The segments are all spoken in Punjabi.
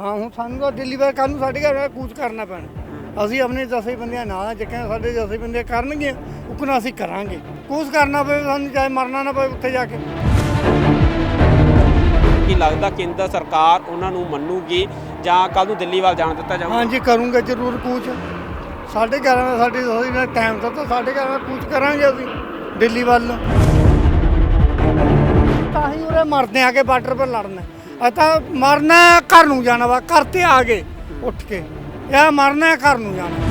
ਹਾਂ ਹੁਣ ਸਾਨੂੰ ਤਾਂ ਦਿੱਲੀ ਵਾਰ ਕੱਲ ਨੂੰ ਸਾਡੇ ਘਰ ਕੂਚ ਕਰਨਾ ਪੈਣਾ। ਅਸੀਂ ਆਪਣੇ ਦਸੇ ਬੰਦਿਆਂ ਨਾਲ ਚੱਕਿਆ ਸਾਡੇ ਦਸੇ ਬੰਦੇ ਕਰਨਗੇ ਉਕਣਾ ਅਸੀਂ ਕਰਾਂਗੇ। ਕੂਚ ਕਰਨਾ ਪਵੇ ਸਾਨੂੰ ਚਾਹੇ ਮਰਨਾ ਨਾ ਪਵੇ ਉੱਥੇ ਜਾ ਕੇ। ਕੀ ਲੱਗਦਾ ਕੇਂਦਰ ਸਰਕਾਰ ਉਹਨਾਂ ਨੂੰ ਮੰਨੂਗੀ ਜਾਂ ਕੱਲ ਨੂੰ ਦਿੱਲੀ ਵੱਲ ਜਾਣ ਦਿੱਤਾ ਜਾਊਗਾ? ਹਾਂਜੀ ਕਰੂੰਗੇ ਜ਼ਰੂਰ ਕੂਚ। ਸਾਡੇ ਘਰਾਂ ਦਾ ਸਾਡੀ ਅਸੀਂ ਦਾ ਟਾਈਮ ਤਾਂ ਤਾਂ ਸਾਡੇ ਘਰਾਂ ਦਾ ਕੂਚ ਕਰਾਂਗੇ ਅਸੀਂ ਦਿੱਲੀ ਵੱਲ। ਤਾਂ ਹੀ ਉਰੇ ਮਰਦੇ ਆ ਕੇ ਬਾਰਡਰ 'ਤੇ ਲੜਨਾ। ਆ ਤਾਂ ਮਰਨਾ ਘਰ ਨੂੰ ਜਾਣਾ ਵਾ, ਘਰ ਤੇ ਆ ਗਏ, ਉੱਠ ਕੇ। ਇਹ ਮਰਨਾ ਘਰ ਨੂੰ ਜਾਣਾ।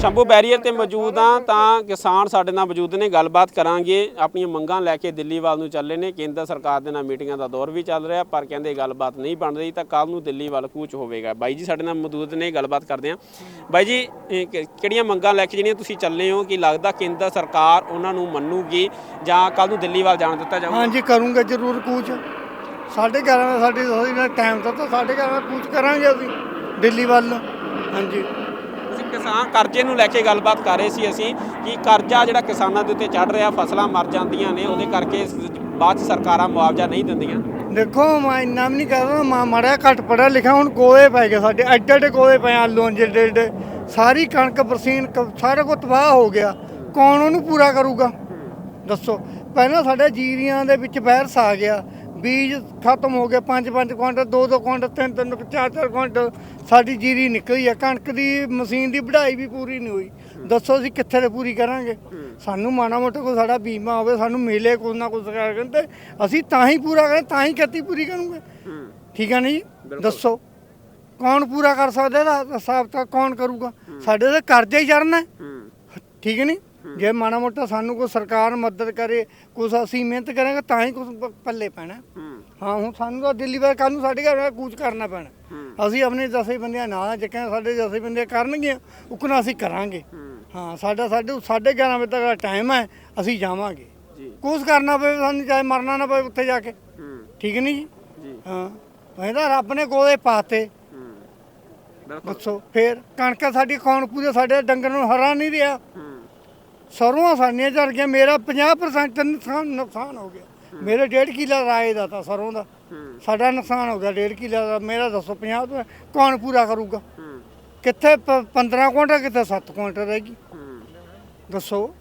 ਸ਼ੰਭੂ ਬੈਰੀਅਰ ਤੇ ਮੌਜੂਦ ਆ ਤਾਂ ਕਿਸਾਨ ਸਾਡੇ ਨਾਲ ਮੌਜੂਦ ਨੇ, ਗੱਲਬਾਤ ਕਰਾਂਗੇ। ਆਪਣੀਆਂ ਮੰਗਾਂ ਲੈ ਕੇ ਦਿੱਲੀ ਵੱਲ ਨੂੰ ਚੱਲੇ ਨੇ। ਕੇਂਦਰ ਸਰਕਾਰ ਦੇ ਨਾਲ ਮੀਟਿੰਗਾਂ ਦਾ ਦੌਰ ਵੀ ਚੱਲ ਰਿਹਾ, ਪਰ ਕਹਿੰਦੇ ਗੱਲਬਾਤ ਨਹੀਂ ਬਣ ਰਹੀ ਤਾਂ ਕੱਲ ਨੂੰ ਦਿੱਲੀ ਵੱਲ ਕੂਚ ਹੋਵੇਗਾ। ਬਾਈ ਜੀ ਸਾਡੇ ਨਾਲ ਮੌਜੂਦ ਨੇ, ਗੱਲਬਾਤ ਕਰਦੇ ਆ ਬਾਈ ਜੀ ਕਿਹੜੀਆਂ ਮੰਗਾਂ ਲੈ ਕੇ ਜਿਹੜੀਆਂ ਤੁਸੀਂ ਚੱਲੇ ਹੋ? ਕਿ ਲੱਗਦਾ ਕੇਂਦਰ ਸਰਕਾਰ ਉਹਨਾਂ ਨੂੰ ਮੰਨੂਗੀ ਜਾਂ ਕੱਲ ਨੂੰ ਦਿੱਲੀ ਵੱਲ ਜਾਣ ਦਿੱਤਾ ਜਾਊਗਾ? ਹਾਂਜੀ, ਕਰੂੰਗਾ ਜ਼ਰੂਰ ਕੂਚ। ਸਾਡੇ ਘਰਾਂ ਦਾ ਸਾਡੀ ਟਾਈਮ ਤਾਂ ਤਾਂ ਸਾਡੇ ਦਾ ਕੂਚ ਕਰਾਂਗੇ ਅਸੀਂ ਦਿੱਲੀ ਵੱਲ ਹਾਂਜੀ। ਕਿਸਾਨ ਕਰਜ਼ੇ ਨੂੰ ਲੈ ਕੇ ਗੱਲਬਾਤ ਕਰ ਰਹੇ ਸੀ ਅਸੀਂ ਕਿ ਕਰਜ਼ਾ ਜਿਹੜਾ ਕਿਸਾਨਾਂ ਦੇ ਉੱਤੇ ਚੜ ਰਿਹਾ, ਫਸਲਾਂ ਮਰ ਜਾਂਦੀਆਂ ਨੇ, ਉਹਦੇ ਕਰਕੇ ਬਾਅਦ ਚ ਸਰਕਾਰਾਂ ਮੁਆਵਜ਼ਾ ਨਹੀਂ ਦਿੰਦੀਆਂ। ਦੇਖੋ, ਮੈਂ ਇੰਨਾ ਵੀ ਨਹੀਂ ਕਹਦਾ ਮੈਂ ਮੜਿਆ ਘੱਟ ਪੜਿਆ ਲਿਖਿਆ, ਹੁਣ ਕੋਲੇ ਪੈ ਗਏ ਸਾਡੇ, ਐਡੇ ਐਡੇ ਕੋਲੇ ਪਏ ਆਲੂਆਂ ਜਿਹੜੇ ਏਡੇ ਸਾਰੀ ਕਣਕ, ਬਰਸੀਨ, ਕ- ਸਾਰਾ ਕੁਝ ਤਬਾਹ ਹੋ ਗਿਆ। ਕੌਣ ਉਹਨੂੰ ਪੂਰਾ ਕਰੂਗਾ? ਦੱਸੋ। ਪਹਿਲਾਂ ਸਾਡੇ ਜੀਰੀਆਂ ਦੇ ਵਿੱਚ ਵਾਇਰਸ ਆ ਗਿਆ। ਬੀਜ ਖਤਮ ਹੋ ਗਏ ਪੰਜ ਪੰਜ ਕੁਇੰਟਲ ਦੋ ਦੋ ਕੁਇੰਟਲ ਤਿੰਨ ਤਿੰਨ ਚਾਰ ਚਾਰ ਕੁਇੰਟਲ। ਸਾਡੀ ਜੀਰੀ ਨਿਕਲੀ ਆ ਕਣਕ ਦੀ ਮਸ਼ੀਨ ਦੀ ਵਢਾਈ ਵੀ ਪੂਰੀ ਨਹੀਂ ਹੋਈ। ਦੱਸੋ ਅਸੀਂ ਕਿੱਥੇ ਤੇ ਪੂਰੀ ਕਰਾਂਗੇ? ਸਾਨੂੰ ਮਾਣਾ ਮੋਟਾ ਕੋਈ ਸਾਡਾ ਬੀਮਾ ਹੋਵੇ ਸਾਨੂੰ ਮਿਲੇ ਕੁਝ ਨਾ ਕੁਝ ਸਰਕਾਰ ਕਹਿੰਦੇ ਅਸੀਂ ਤਾਂ ਹੀ ਪੂਰਾ ਕਰਾਂ ਤਾਂ ਹੀ ਖੇਤੀ ਪੂਰੀ ਕਰੂਗੇ। ਠੀਕ ਹੈ ਨਾ ਜੀ? ਦੱਸੋ। ਕੌਣ ਪੂਰਾ ਕਰ ਸਕਦਾ ਇਹਦਾ ਹਿਸਾਬ ਤਾਂ ਕੌਣ ਕਰੂਗਾ? ਸਾਡੇ ਤੇ ਕਰਜ਼ਾ ਹੀ ਚੜਨਾ। ਠੀਕ ਹੈ ਨਹੀਂ? ਜੇ ਮਾੜਾ ਮੋਟਾ ਸਾਨੂੰ ਕੋਈ ਸਰਕਾਰ ਮਦਦ ਕਰੇ ਕੁਛ ਅਸੀਂ ਮਿਹਨਤ ਕਰਾਂਗੇ ਤਾਂ ਹੀ ਪ- ਪੱਲੇ ਪੈਣਾ। ਹਾਂ। ਹੁਣ ਸਾਨੂੰ ਤਾਂ ਦਿੱਲੀ ਵਾਰ ਕੱਲ ਨੂੰ ਸਾਡੇ ਘਰ ਕੂਚ ਕਰਨਾ ਪੈਣਾ। ਅਸੀਂ ਆਪਣੇ ਦਸੇ ਬੰਦਿਆਂ ਨਾਲ ਚੱਕਿਆ ਸਾਡੇ ਦਸੇ ਬੰਦੇ ਕਰਨਗੇ ਉਕਣਾ ਅਸੀਂ ਕਰਾਂਗੇ। ਹਾਂ। ਸਾਡਾ ਸਾਡੇ ਸਾਢੇ 11 ਵਜੇ ਤੱਕ ਦਾ ਟਾਈਮ ਹੈ ਅਸੀਂ ਜਾਵਾਂਗੇ। ਜੀ। ਕੁਛ ਕਰਨਾ ਪਵੇ ਸਾਨੂੰ ਚਾਹੇ ਮਰਨਾ ਨਾ ਪਵੇ ਉੱਥੇ ਜਾ ਕੇ। ਠੀਕ ਨਹੀਂ ਜੀ? ਹਾਂ ਕਹਿੰਦਾ ਰੱਬ ਨੇ ਗੋਲੇ ਪਾਤੇ। ਬਿਲਕੁਲ। ਦੱਸੋ ਫੇਰ ਕਣਕਾਂ ਸਾਡੀ ਕੌਣ ਪੂਰੇ ਸਾਡੇ ਡੰਗਰ ਨੂੰ ਹਰਾ ਨਹੀਂ ਰਿਹਾ। ਸਰੋਂ ਸਾਨੀਆਂ ਝੜ ਗਿਆ ਮੇਰਾ 50% ਤਾਂ ਨੁਕਸਾਨ ਨੁਕਸਾਨ ਹੋ ਗਿਆ। ਮੇਰੇ ਡੇਢ ਕਿੱਲਾ ਰਾਏ ਦਾ ਤਾਂ ਸਰੋਂ ਦਾ। ਸਾਡਾ ਨੁਕਸਾਨ ਹੋ ਗਿਆ ਡੇਢ ਕਿੱਲਾ ਦਾ। ਮੇਰਾ ਦੱਸੋ 50 ਤੋਂ ਕੌਣ ਪੂਰਾ ਕਰੂਗਾ? ਕਿੱਥੇ ਪ- 15 ਕੁਇੰਟਲ ਕਿੱਥੇ 7 ਕੁਇੰਟਲ ਰਹੇਗੀ ਦੱਸੋ।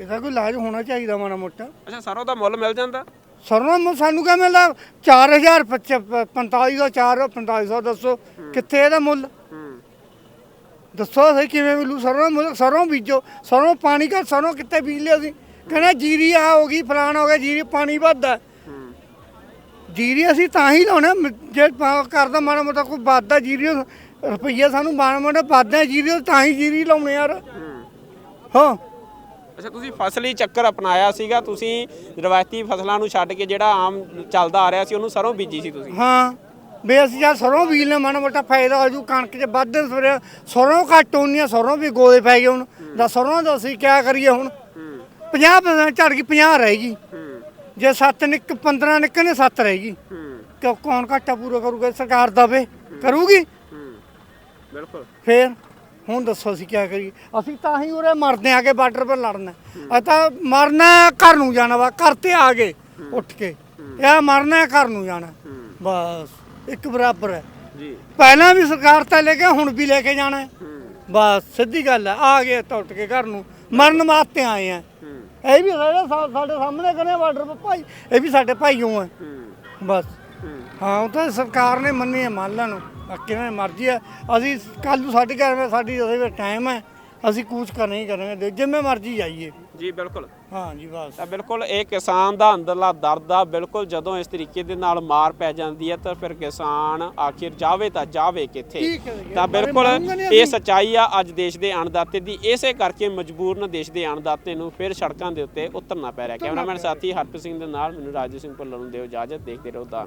ਇਹਦਾ ਕੋਈ ਇਲਾਜ ਹੋਣਾ ਚਾਹੀਦਾ ਮਾੜਾ ਮੋਟਾ? ਅੱਛਾ ਸਰੋਂ ਦਾ ਮੁੱਲ ਮਿਲ ਜਾਂਦਾ? ਸਰੋਂ ਨੂੰ ਸਾਨੂੰ ਕਿਆ ਮਿਲਦਾ? 4000 4500 4 4500 ਦੱਸੋ। ਕਿੱਥੇ ਇਹਦਾ ਮੁੱਲ? ਦੱਸੋ ਅਸੀਂ ਕਿਵੇਂ ਮਿਲੂ? ਸਰੋਂ ਮੁੱਲ ਸਰੋਂ ਬੀਜੋ। ਸਰੋਂ ਪਾਣੀ ਕਾ ਸਰੋਂ ਕਿੱਥੇ ਬੀਜ ਲਿਆ ਸੀ? ਕਹਿੰਦਾ ਜੀਰੀ ਆ ਹੋ ਗਈ ਫਲਾਣ ਹੋ ਗਿਆ ਜੀਰੀ ਪਾਣੀ ਵੱਧਦਾ। ਜੀਰੀ ਅਸੀਂ ਤਾਂ ਹੀ ਲਾਉਣਾ ਜੇ ਕਰਦਾ ਮਾੜਾ ਮੋਟਾ ਕੋਈ ਵੱਧਦਾ ਜੀਰੀ ਰੁਪਈਆ ਸਾਨੂੰ ਮਾੜਾ ਮੋਟਾ ਵੱਧਦਾ ਜੀਰੀ ਤਾਂ ਹੀ ਜੀਰੀ ਲਾਉਣੇ ਯਾਰ। ਹਾਂ। ਅੱਛਾ ਤੁਸੀਂ ਫਸਲੀ ਚੱਕਰ ਅਪਣਾਇਆ ਸੀਗਾ। ਤੁਸੀਂ ਰਵਾਇਤੀ ਫਸਲਾਂ ਨੂੰ ਛੱਡ ਕੇ ਜਿਹੜਾ ਆਮ ਚੱਲਦਾ ਆ ਰਿਹਾ ਸੀ ਉਹਨੂੰ ਸਰੋਂ ਬੀਜੀ ਸੀ ਤੁਸੀਂ। ਹਾਂ। ਵੀ ਅਸੀਂ ਜਾਂ ਸਰੋਂ ਬੀਜ ਲੈ ਮਾੜਾ ਮੋਟਾ ਫਾਇਦਾ ਹੋ ਜੂ ਕਣਕ 'ਚ ਵੱਧ ਸਵੇਰੇ ਸਰੋਂ ਘੱਟ ਹੋਣੀਆਂ ਸਰੋਂ ਵੀ ਗੋਲੇ ਪੈ ਗਏ ਹੁਣ। ਦਾ ਸਰੋਂ ਦਾ ਅਸੀਂ ਕਿਆ ਕਰੀਏ ਹੁਣ? 50% ਝੜ ਗਈ 50 ਰਹੇਗੀ ਜੇ 7 ਨਿਕ 15 ਨਿਕਲਨੇ 7 ਰਹੇਗੀ ਕਿਉਂ ਕੌਣ ਘਾਟਾ ਪੂਰਾ ਕਰੂਗਾ ਸਰਕਾਰ ਦਵੇ ਕਰੂਗੀ? ਬਿਲਕੁਲ। ਫੇਰ ਹੁਣ ਦੱਸੋ ਅਸੀਂ ਕਿਆ ਕਰੀਏ? ਅਸੀਂ ਤਾਂ ਹੀ ਉਰੇ ਮਰਦੇ ਆ ਕੇ ਬਾਰਡਰ 'ਤੇ ਲੜਨਾ। ਆ ਤਾਂ ਮਰਨਾ ਘਰ ਨੂੰ ਜਾਣਾ ਵਾ ਘਰ ਤੇ ਆ ਗਏ ਉੱਠ ਕੇ। ਇਹ ਮਰਨਾ ਘਰ ਨੂੰ ਜਾਣਾ। ਬਸ। ਇੱਕ ਬਰਾਬਰ ਹੈ। ਜੀ। ਪਹਿਲਾਂ ਵੀ ਸਰਕਾਰ ਤਾਂ ਲੈ ਕੇ ਹੁਣ ਵੀ ਲੈ ਕੇ ਜਾਣਾ ਹੈ। ਬਸ ਸਿੱਧੀ ਗੱਲ ਹੈ ਆ ਗਏ ਉੱਠ ਕੇ ਘਰ ਨੂੰ ਮਰਨ ਵਾਸਤੇ ਆਏ ਆ। ਇਹ ਵੀ ਸਾਡੇ ਸਾ- ਸਾਡੇ ਸਾਹਮਣੇ ਕਨੇ ਬਾਰਡਰ ਭਾਈ ਇਹ ਵੀ ਸਾਡੇ ਭਾਈਓ ਆ। ਬਸ। ਹਾਂ। ਉਹ ਤਾਂ ਸਰਕਾਰ ਨੇ ਮੰਨੀ ਹੈ ਮੰਨ ਲੈਣ ਕਿਵੇਂ ਮਰਜ਼ੀ ਹੈ ਅਸੀਂ ਕੱਲ ਨੂੰ ਸਾਡੇ ਘਰ ਵਿੱਚ ਸਾਡੀ ਉਹਦੇ ਟਾਈਮ ਹੈ ਅਸੀਂ ਕੂਚ ਕਰ ਨਹੀਂ ਕਰਾਂਗੇ ਜਿਵੇਂ ਮਰਜ਼ੀ ਜਾਈਏ। ਜੀ ਬਿਲਕੁਲ। ਹਾਂ ਜੀ ਬਸ। ਤਾਂ ਬਿਲਕੁਲ ਇਹ ਕਿਸਾਨ ਦਾ ਅੰਦਰਲਾ ਦਰਦ ਆ ਬਿਲਕੁਲ ਜਦੋਂ ਇਸ ਤਰੀਕੇ ਦੇ ਨਾਲ ਮਾਰ ਪੈ ਜਾਂਦੀ ਹੈ ਤਾਂ ਫਿਰ ਕਿਸਾਨ ਆਖਿਰ ਜਾਵੇ ਤਾਂ ਜਾਵੇ ਕਿੱਥੇ? ਠੀਕ ਹੈ ਜੀ, ਤਾਂ ਬਿਲਕੁਲ ਇਹ। ਸੱਚਾਈ ਆ ਅੱਜ ਦੇਸ਼ ਦੇ ਅਣਦਾਤੇ ਦੀ। ਇਸੇ ਕਰਕੇ ਮਜਬੂਰਨ ਦੇਸ਼ ਦੇ ਅਣਦਾਤੇ ਨੂੰ ਫਿਰ ਸੜਕਾਂ ਦੇ ਉੱਤੇ ਉਤਰਨਾ ਪੈ ਰਿਹਾ। ਕੈਮਰਾਮੈਨ ਸਾਥੀ ਹਰਪ੍ਰੀਤ ਸਿੰਘ ਦੇ ਨਾਲ ਮੈਨੂੰ ਰਾਜੂ ਸਿੰਘ ਭੁੱਲਰ ਨੂੰ ਦਿਓ ਇਜਾਜ਼ਤ ਦੇਖਦੇ ਰਹੋ ਦਾ